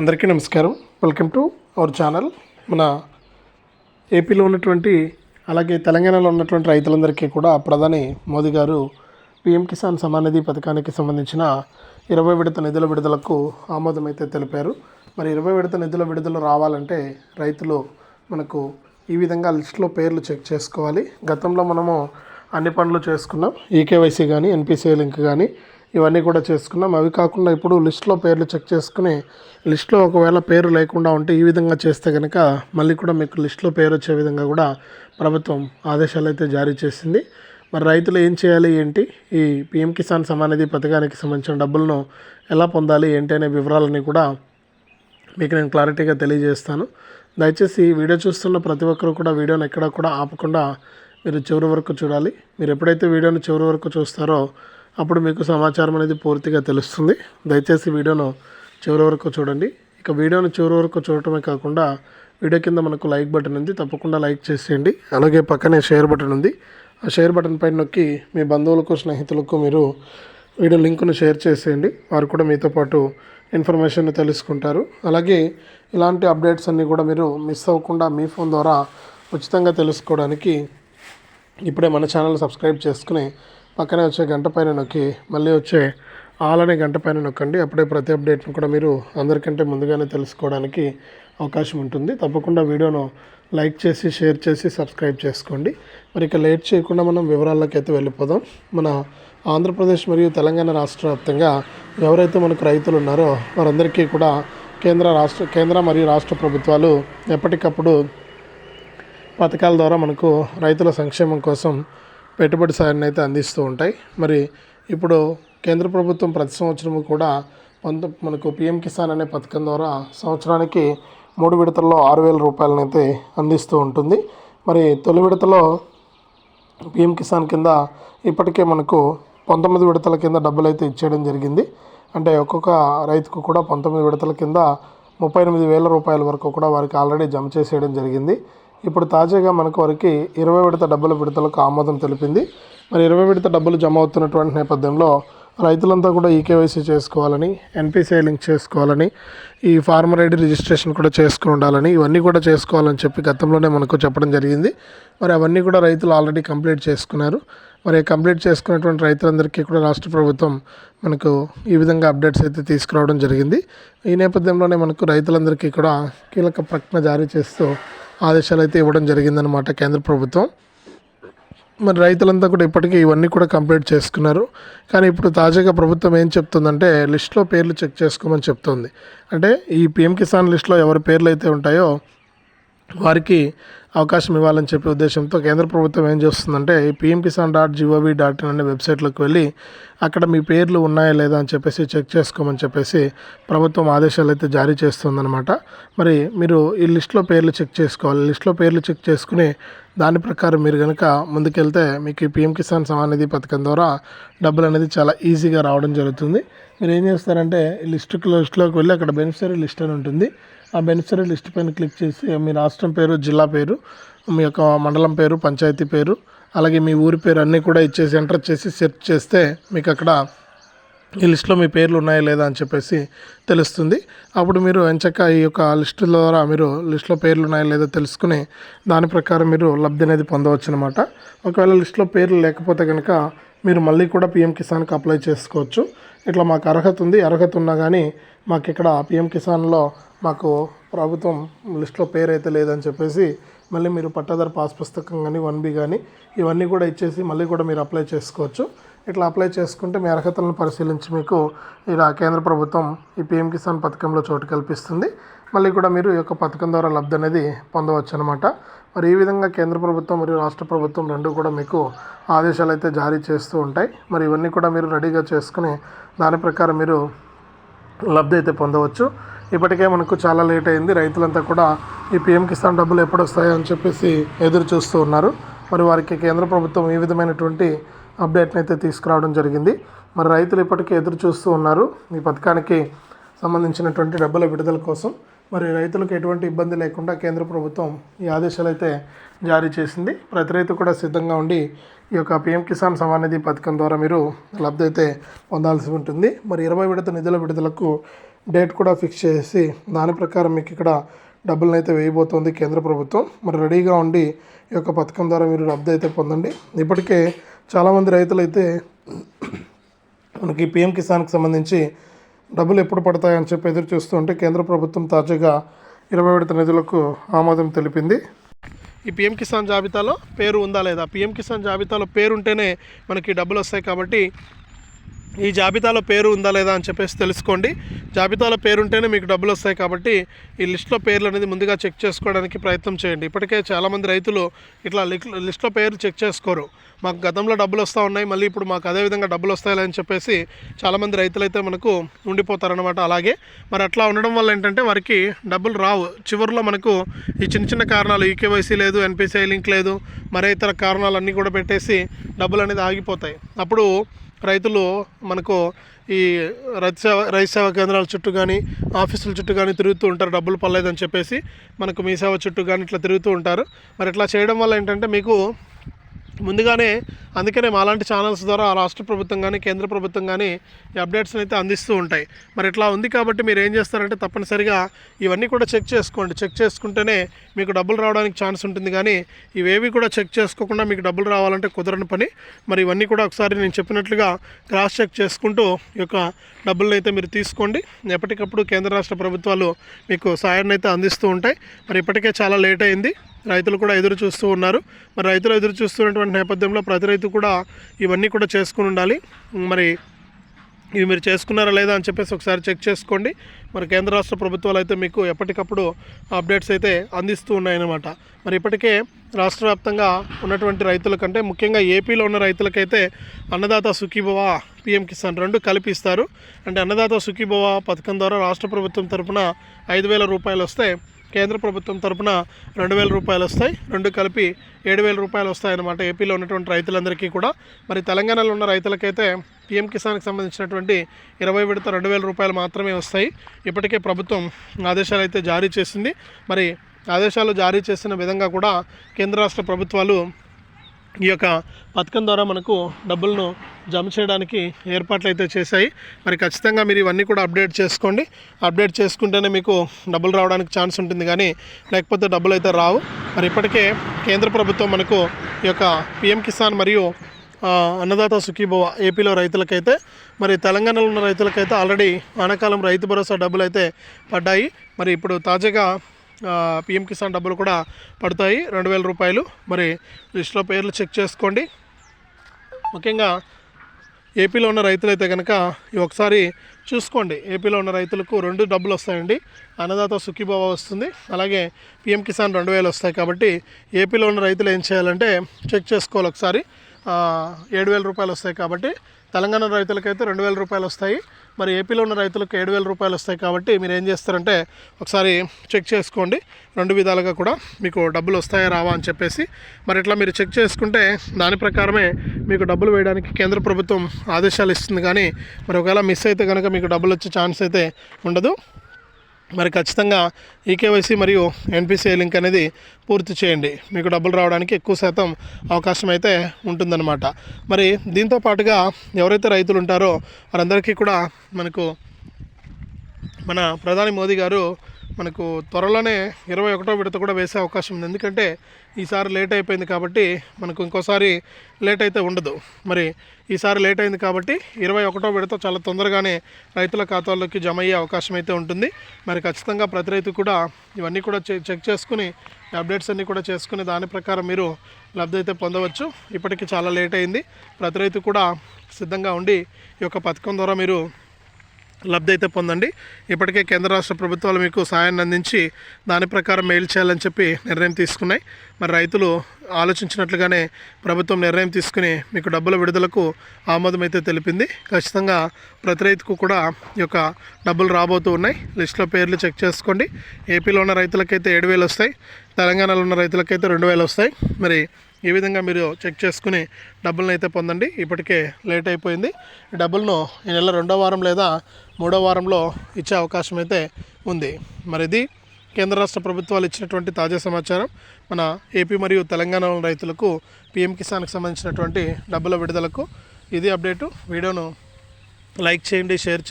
అందరికీ నమస్కారం. Welcome to our channel మన ఏపీలో ఉన్నటువంటి అలాగే తెలంగాణలో ఉన్నటువంటి రైతులందరికీ కూడా ప్రధాని మోదీ గారు పిఎం కిసాన్ సమానిధి పథకానికి సంబంధించిన ఇరవై విడత నిధుల విడుదలకు ఆమోదం అయితే తెలిపారు. మరి ఇరవై విడత నిధుల విడుదల రావాలంటే రైతులు మనకు ఈ విధంగా లిస్టులో పేర్లు చెక్ చేసుకోవాలి. గతంలో మనము అన్ని పనులు చేసుకున్నాం. ఈకేవైసీ కానీ ఎన్పిసిఐ లింక్ కానీ ఇవన్నీ కూడా చేసుకున్నాం. అవి కాకుండా ఇప్పుడు లిస్ట్లో పేర్లు చెక్ చేసుకుని లిస్ట్లో ఒకవేళ పేరు లేకుండా ఉంటే ఈ విధంగా చేస్తే కనుక మళ్ళీ కూడా మీకు లిస్ట్లో పేరు వచ్చే విధంగా కూడా ప్రభుత్వం ఆదేశాలు అయితే జారీ చేసింది. మరి రైతులు ఏం చేయాలి ఏంటి? ఈ పిఎం కిసాన్ సమానిధి పథకానికి సంబంధించిన డబ్బులను ఎలా పొందాలి ఏంటి అనే వివరాలని కూడా మీకు నేను క్లారిటీగా తెలియజేస్తాను. దయచేసి ఈ వీడియో చూస్తున్న ప్రతి ఒక్కరు కూడా వీడియోని ఎక్కడ కూడా ఆపకుండా మీరు చివరి వరకు చూడాలి. మీరు ఎప్పుడైతే వీడియోని చివరి వరకు చూస్తారో అప్పుడు మీకు సమాచారం అనేది పూర్తిగా తెలుస్తుంది. దయచేసి వీడియోను చివరి వరకు చూడండి. ఇక వీడియోను చివరి వరకు చూడటమే కాకుండా వీడియో కింద మనకు లైక్ బటన్ ఉంది. తప్పకుండా లైక్ చేసేయండి. అలాగే పక్కనే షేర్ బటన్ ఉంది. ఆ షేర్ బటన్ పైన నొక్కి మీ బంధువులకు స్నేహితులకు మీరు వీడియో లింకును షేర్ చేసేయండి. వారు కూడా మీతో పాటు ఇన్ఫర్మేషన్ తెలుసుకుంటారు. అలాగే ఇలాంటి అప్డేట్స్ అన్నీ కూడా మీరు మిస్ అవ్వకుండా మీ ఫోన్ ద్వారా ఉచితంగా తెలుసుకోవడానికి ఇప్పుడే మన ఛానల్ సబ్స్క్రైబ్ చేసుకుని పక్కనే వచ్చే గంట పైన నొక్కి మళ్ళీ వచ్చే ఆల్ అనే గంట పైన నొక్కండి. అప్పుడే ప్రతి అప్డేట్ను కూడా మీరు అందరికంటే ముందుగానే తెలుసుకోవడానికి అవకాశం ఉంటుంది. తప్పకుండా వీడియోను లైక్ చేసి షేర్ చేసి సబ్స్క్రైబ్ చేసుకోండి. మరి ఇక లేట్ చేయకుండా మనం వివరాల్లోకి అయితే వెళ్ళిపోదాం. మన ఆంధ్రప్రదేశ్ మరియు తెలంగాణ రాష్ట్ర వ్యాప్తంగా ఎవరైతే మనకు రైతులు ఉన్నారో వారందరికీ కూడా కేంద్ర రాష్ట్ర కేంద్ర మరియు రాష్ట్ర ప్రభుత్వాలు ఎప్పటికప్పుడు పథకాల ద్వారా మనకు రైతుల సంక్షేమం కోసం పెట్టుబడి సాయాన్ని అయితే అందిస్తూ ఉంటాయి. మరి ఇప్పుడు కేంద్ర ప్రభుత్వం ప్రతి సంవత్సరం కూడా పంత మనకు పిఎం కిసాన్ అనే పథకం ద్వారా సంవత్సరానికి మూడు విడతల్లో ఆరు వేల రూపాయలను అయితే అందిస్తూ ఉంటుంది. మరి తొలి విడతలో పిఎం కిసాన్ కింద ఇప్పటికే మనకు పంతొమ్మిది విడతల కింద డబ్బులు అయితే ఇచ్చేయడం జరిగింది. అంటే ఒక్కొక్క రైతుకు కూడా పంతొమ్మిది విడతల కింద ముప్పై ఎనిమిది వేల రూపాయల వరకు కూడా వారికి ఆల్రెడీ జమ చేసేయడం జరిగింది. ఇప్పుడు తాజాగా మనకు వరకు ఇరవై విడత డబ్బుల విడతలకు ఆమోదం తెలిపింది. మరి ఇరవై విడత డబ్బులు జమ అవుతున్నటువంటి నేపథ్యంలో రైతులంతా కూడా ఈకేవైసీ చేసుకోవాలని ఎన్పిసిఐ లింక్ చేసుకోవాలని ఈ ఫార్మర్ ఐడి రిజిస్ట్రేషన్ కూడా చేసుకుని ఉండాలని ఇవన్నీ కూడా చేసుకోవాలని చెప్పి గతంలోనే మనకు చెప్పడం జరిగింది. మరి అవన్నీ కూడా రైతులు ఆల్రెడీ కంప్లీట్ చేసుకున్నారు. మరి కంప్లీట్ చేసుకున్నటువంటి రైతులందరికీ కూడా రాష్ట్ర ప్రభుత్వం మనకు ఈ విధంగా అప్డేట్స్ అయితే తీసుకురావడం జరిగింది. ఈ నేపథ్యంలోనే మనకు రైతులందరికీ కూడా కీలక ప్రకటన జారీ చేస్తూ ఆదేశాలు అయితే ఇవ్వడం జరిగిందనమాట కేంద్ర ప్రభుత్వం. మరి రైతులంతా కూడా ఇప్పటికీ ఇవన్నీ కూడా కంప్లీట్ చేసుకున్నారు. కానీ ఇప్పుడు తాజాగా ప్రభుత్వం ఏం చెప్తుందంటే లిస్ట్లో పేర్లు చెక్ చేసుకోమని చెప్తుంది. అంటే ఈ పిఎం కిసాన్ లిస్ట్లో ఎవరి పేర్లు అయితే ఉంటాయో వారికి అవకాశం ఇవ్వాలని చెప్పే ఉద్దేశంతో కేంద్ర ప్రభుత్వం ఏం చేస్తుందంటే ఈ PM Kisan dot G O V dot in అనే వెబ్సైట్లోకి వెళ్ళి అక్కడ మీ పేర్లు ఉన్నాయా లేదా అని చెప్పేసి చెక్ చేసుకోమని చెప్పేసి ప్రభుత్వం ఆదేశాలు అయితే జారీ చేస్తుందన్నమాట. మరి మీరు ఈ లిస్ట్లో పేర్లు చెక్ చేసుకోవాలి. లిస్ట్లో పేర్లు చెక్ చేసుకుని దాని ప్రకారం మీరు కనుక ముందుకెళ్తే మీకు ఈ పిఎం కిసాన్ సమానిధి నిధి పథకం ద్వారా డబ్బులు అనేది చాలా ఈజీగా రావడం జరుగుతుంది. మీరు ఏం చేస్తారంటే లిస్ట్ లిస్ట్లోకి వెళ్ళి అక్కడ బెనిఫిషరీ లిస్ట్ అని ఉంటుంది. ఆ బెనిఫిషరీ లిస్ట్ పైన క్లిక్ చేసి మీ రాష్ట్రం పేరు జిల్లా పేరు మీ యొక్క మండలం పేరు పంచాయతీ పేరు అలాగే మీ ఊరి పేరు అన్నీ కూడా ఇచ్చేసి ఎంటర్ చేసి సెర్చ్ చేస్తే మీకు అక్కడ ఈ లిస్ట్లో మీ పేర్లు ఉన్నాయా లేదా అని చెప్పేసి తెలుస్తుంది. అప్పుడు మీరు ఎంచక్క ఈ యొక్క లిస్టు ద్వారా మీరు లిస్ట్లో పేర్లు ఉన్నాయా లేదా తెలుసుకుని దాని ప్రకారం మీరు లబ్ధి అనేది పొందవచ్చు అనమాట ఒకవేళ లిస్ట్లో పేర్లు లేకపోతే కనుక మీరు మళ్ళీ కూడా పిఎం కిసాన్కి అప్లై చేసుకోవచ్చు. ఇట్లా మాకు అర్హత ఉంది. అర్హత ఉన్నా కానీ మాకు ఇక్కడ పిఎం కిసాన్లో మాకు ప్రభుత్వం లిస్ట్లో పేరు అయితే లేదని చెప్పేసి మళ్ళీ మీరు పట్టాదారు పాస్ పుస్తకం కానీ వన్ బి కానీ ఇవన్నీ కూడా ఇచ్చేసి మళ్ళీ కూడా మీరు అప్లై చేసుకోవచ్చు. ఇట్లా అప్లై చేసుకుంటే మీ అర్హతలను పరిశీలించి మీకు ఇలా కేంద్ర ప్రభుత్వం ఈ పిఎం కిసాన్ పథకంలో చోటు కల్పిస్తుంది. మళ్ళీ కూడా మీరు ఈ యొక్క పథకం ద్వారా లబ్ధి అనేది పొందవచ్చు అనమాట మరి ఈ విధంగా కేంద్ర ప్రభుత్వం మరియు రాష్ట్ర ప్రభుత్వం రెండు కూడా మీకు ఆదేశాలు అయితే జారీ చేస్తూ ఉంటాయి. మరి ఇవన్నీ కూడా మీరు రెడీగా చేసుకుని దాని ప్రకారం మీరు లబ్ధి అయితే పొందవచ్చు. ఇప్పటికే మనకు చాలా లేట్ అయింది. రైతులంతా కూడా ఈ పిఎం కిసాన్ డబ్బులు ఎప్పుడు వస్తాయో అని చెప్పేసి ఎదురు చూస్తూ ఉన్నారు. మరి వారికి కేంద్ర ప్రభుత్వం ఈ విధమైనటువంటి అప్డేట్ని అయితే తీసుకురావడం జరిగింది. మరి రైతులు ఇప్పటికే ఎదురు చూస్తూ ఉన్నారు. ఈ పథకానికి సంబంధించినటువంటి డబ్బుల విడుదల కోసం. మరి రైతులకు ఎటువంటి ఇబ్బంది లేకుండా కేంద్ర ప్రభుత్వం ఈ ఆదేశాలు అయితే జారీ చేసింది. ప్రతి రైతు కూడా సిద్ధంగా ఉండి ఈ యొక్క పిఎం కిసాన్ సమాన్ నిధి పథకం ద్వారా మీరు లబ్ధి అయితే పొందాల్సి ఉంటుంది. మరి ఇరవై విడత నిధుల విడుదలకు డేట్ కూడా ఫిక్స్ చేసి దాని ప్రకారం మీకు ఇక్కడ డబ్బులను అయితే వేయబోతోంది కేంద్ర ప్రభుత్వం. మరి రెడీగా ఉండి ఈ యొక్క పథకం ద్వారా మీరు లబ్ధి అయితే పొందండి. ఇప్పటికే చాలామంది రైతులు అయితే మనకి పిఎం కిసాన్కి సంబంధించి డబ్బులు ఎప్పుడు పడతాయని చెప్పి ఎదురు చూస్తూ ఉంటే కేంద్ర ప్రభుత్వం తాజాగా ఇరవై విడత నిధులకు ఆమోదం తెలిపింది. ఈ పిఎం కిసాన్ జాబితాలో పేరు ఉందా లేదా? పిఎం కిసాన్ జాబితాలో పేరు ఉంటేనే మనకి డబ్బులు వస్తాయి కాబట్టి ఈ జాబితాలో పేరు ఉందా లేదా అని చెప్పేసి తెలుసుకోండి. జాబితాలో పేరు ఉంటేనే మీకు డబ్బులు వస్తాయి కాబట్టి ఈ లిస్ట్లో పేర్లు అనేది ముందుగా చెక్ చేసుకోవడానికి ప్రయత్నం చేయండి. ఇప్పటికే చాలామంది రైతులు ఇట్లా లిక్- లిస్ట్లో పేరు చెక్ చేసుకోరు. మాకు గతంలో డబ్బులు వస్తూ ఉన్నాయి మళ్ళీ ఇప్పుడు మాకు అదే విధంగా డబ్బులు వస్తాయి అని చెప్పేసి చాలామంది రైతులు అయితే మనకు ఉండిపోతారనమాట అలాగే మరి అట్లా ఉండడం వల్ల ఏంటంటే వారికి డబ్బులు రావు. చివరిలో మనకు ఈ చిన్న చిన్న కారణాలు ఈకేవైసీ లేదు ఎన్పిసిఐ లింక్ లేదు మరే ఇతర కారణాలన్నీ కూడా పెట్టేసి డబ్బులు అనేది ఆగిపోతాయి. అప్పుడు రైతులు మనకు ఈ రైతు సేవ రైతు సేవా కేంద్రాల చుట్టూ కానీ ఆఫీసుల చుట్టూ కానీ తిరుగుతూ ఉంటారు. డబ్బులు పర్లేదని చెప్పేసి మనకు మీ సేవ చుట్టూ కానీ ఇట్లా తిరుగుతూ ఉంటారు. మరి ఇట్లా చేయడం వల్ల ఏంటంటే మీకు ముందుగానే అందుకనే మాలాంటి ఛానల్స్ ద్వారా రాష్ట్ర ప్రభుత్వం కానీ కేంద్ర ప్రభుత్వం కానీ ఈ అప్డేట్స్ని అయితే అందిస్తూ ఉంటాయి. మరి ఇట్లా ఉంది కాబట్టి మీరు ఏం చేస్తారంటే తప్పనిసరిగా ఇవన్నీ కూడా చెక్ చేసుకోండి. చెక్ చేసుకుంటేనే మీకు డబ్బులు రావడానికి ఛాన్స్ ఉంటుంది కానీ ఇవేవి కూడా చెక్ చేసుకోకుండా మీకు డబ్బులు రావాలంటే కుదరని పని. మరి ఇవన్నీ కూడా ఒకసారి నేను చెప్పినట్లుగా క్రాస్ చెక్ చేసుకుంటూ ఈ యొక్క డబ్బులను అయితే మీరు తీసుకోండి. ఎప్పటికప్పుడు కేంద్ర రాష్ట్ర ప్రభుత్వాలు మీకు సాయాన్ని అయితే అందిస్తూ ఉంటాయి. మరి ఇప్పటికే చాలా లేట్ అయింది. రైతులు కూడా ఎదురు చూస్తూ ఉన్నారు. మరి రైతులు ఎదురు చూస్తున్నటువంటి నేపథ్యంలో ప్రతి రైతు కూడా ఇవన్నీ కూడా చేసుకుని ఉండాలి. మరి ఇవి మీరు చేసుకున్నారా లేదా అని చెప్పేసి ఒకసారి చెక్ చేసుకోండి. మరి కేంద్ర రాష్ట్ర ప్రభుత్వాలు అయితే మీకు ఎప్పటికప్పుడు అప్డేట్స్ అయితే అందిస్తూ ఉన్నాయన్నమాట. మరి ఇప్పటికే రాష్ట్ర వ్యాప్తంగా ఉన్నటువంటి రైతుల కంటే ముఖ్యంగా ఏపీలో ఉన్న రైతులకైతే అన్నదాత సుఖీభవ పిఎం కిసాన్ రెండు కల్పిస్తారు. అంటే అన్నదాత సుఖీభవ పథకం ద్వారా రాష్ట్ర ప్రభుత్వం తరపున ఐదు వేల రూపాయలు వస్తే కేంద్ర ప్రభుత్వం తరపున రెండు వేల రూపాయలు వస్తాయి. రెండు కలిపి ఏడు వేల రూపాయలు వస్తాయన్నమాట. ఏపీలో ఉన్నటువంటి రైతులందరికీ కూడా. మరి తెలంగాణలో ఉన్న రైతులకైతే పీఎం కిసాన్కి సంబంధించినటువంటి ఇరవై విడత రెండు వేల రూపాయలు మాత్రమే వస్తాయి. ఇప్పటికే ప్రభుత్వం ఆదేశాలు అయితే జారీ చేసింది. మరి ఆదేశాలు జారీ చేసిన విధంగా కూడా కేంద్ర రాష్ట్ర ప్రభుత్వాలు ఈ యొక్క పథకం ద్వారా మనకు డబ్బులను జమ చేయడానికి ఏర్పాట్లు అయితే చేశాయి. మరి ఖచ్చితంగా మీరు ఇవన్నీ కూడా అప్డేట్ చేసుకోండి. అప్డేట్ చేసుకుంటేనే మీకు డబ్బులు రావడానికి ఛాన్స్ ఉంటుంది కానీ లేకపోతే డబ్బులు అయితే రావు. మరి ఇప్పటికే కేంద్ర ప్రభుత్వం మనకు ఈ యొక్క పిఎం కిసాన్ మరియు అన్నదాత సుఖీభవ ఏపీలో రైతులకైతే మరి తెలంగాణలో ఉన్న రైతులకైతే ఆల్రెడీ వానాకాలం రైతు భరోసా డబ్బులు అయితే పడ్డాయి. మరి ఇప్పుడు తాజాగా పిఎం కిసాన్ డబ్బులు కూడా పడతాయి. రెండు వేల రూపాయలు. మరి లిస్ట్లో పేర్లు చెక్ చేసుకోండి. ముఖ్యంగా ఏపీలో ఉన్న రైతులైతే కనుక ఒకసారి చూసుకోండి. ఏపీలో ఉన్న రైతులకు రెండు డబ్బులు వస్తాయండి. అన్నదాత సుఖీభావ వస్తుంది. అలాగే పిఎం కిసాన్ రెండు వేలు వస్తాయి కాబట్టి ఏపీలో ఉన్న రైతులు ఏం చేయాలంటే చెక్ చేసుకోవాలి ఒకసారి. ఏడు వేల రూపాయలు వస్తాయి కాబట్టి తెలంగాణ రైతులకైతే రెండు వేల రూపాయలు వస్తాయి. మరి ఏపీలో ఉన్న రైతులకు ఏడు వేల రూపాయలు వస్తాయి కాబట్టి మీరు ఏం చేస్తారంటే ఒకసారి చెక్ చేసుకోండి. రెండు విధాలుగా కూడా మీకు డబ్బులు వస్తాయా రావా అని చెప్పేసి. మరి ఇట్లా మీరు చెక్ చేసుకుంటే దాని ప్రకారమే మీకు డబ్బులు వేయడానికి కేంద్ర ప్రభుత్వం ఆదేశాలు ఇస్తుంది. కానీ మరి ఒకవేళ మిస్ అయితే కనుక మీకు డబ్బులు వచ్చే ఛాన్స్ అయితే ఉండదు. మరి ఖచ్చితంగా ఈకేవైసీ మరియు ఎన్పిసిఐ లింక్ అనేది పూర్తి చేయండి. మీకు డబ్బులు రావడానికి ఎక్కువ శాతం అవకాశం అయితే ఉంటుందన్నమాట. మరి దీంతో పాటుగా ఎవరైతే రైతులు ఉంటారో వారందరికీ కూడా మనకు మన ప్రధాని మోదీ గారు మనకు త్వరలోనే ఇరవై ఒకటో విడత కూడా వేసే అవకాశం ఉంది. ఎందుకంటే ఈసారి లేట్ అయిపోయింది కాబట్టి మనకు ఇంకోసారి లేట్ అయితే ఉండదు. మరి ఈసారి లేట్ అయింది కాబట్టి ఇరవై ఒకటో విడత చాలా తొందరగానే రైతుల ఖాతాల్లోకి జమ అయ్యే అవకాశం అయితే ఉంటుంది. మరి ఖచ్చితంగా ప్రతి రైతు కూడా ఇవన్నీ కూడా చె- చెక్ చేసుకుని అప్డేట్స్ అన్నీ కూడా చేసుకుని దాని ప్రకారం మీరు లబ్ధి అయితే పొందవచ్చు. ఇప్పటికీ చాలా లేట్ అయింది. ప్రతి రైతు కూడా సిద్ధంగా ఉండి ఈ యొక్క పథకం ద్వారా మీరు లబ్ధి అయితే పొందండి. ఇప్పటికే కేంద్ర రాష్ట్ర ప్రభుత్వాలు మీకు సాయాన్ని అందించి దాని ప్రకారం మెయిల్ చేయాలని చెప్పి నిర్ణయం తీసుకున్నాయి. మరి రైతులు ఆలోచించినట్లుగానే ప్రభుత్వం నిర్ణయం తీసుకుని మీకు డబ్బుల విడుదలకు ఆమోదం అయితే తెలిపింది. ఖచ్చితంగా ప్రతి రైతుకు కూడా ఈ యొక్క డబ్బులు రాబోతూ ఉన్నాయి. లిస్టులో పేర్లు చెక్ చేసుకోండి. ఏపీలో ఉన్న రైతులకైతే ఏడు వేలు వస్తాయి. తెలంగాణలో ఉన్న రైతులకైతే రెండు వేలు వస్తాయి. మరి ఈ విధంగా మీరు చెక్ చేసుకుని డబ్బులను అయితే పొందండి. ఇప్పటికే లేట్ అయిపోయింది. ఈ డబ్బులను ఈ నెల రెండో వారం లేదా మూడో వారంలో ఇచ్చే అవకాశం అయితే ఉంది. మరి ఇది కేంద్ర రాష్ట్ర ప్రభుత్వాలు ఇచ్చినటువంటి తాజా సమాచారం. మన ఏపీ మరియు తెలంగాణ రైతులకు పిఎం కిసాన్కి సంబంధించినటువంటి డబ్బుల విడుదలకు ఇది అప్డేటు. వీడియోను లైక్ చేయండి షేర్ చేయండి.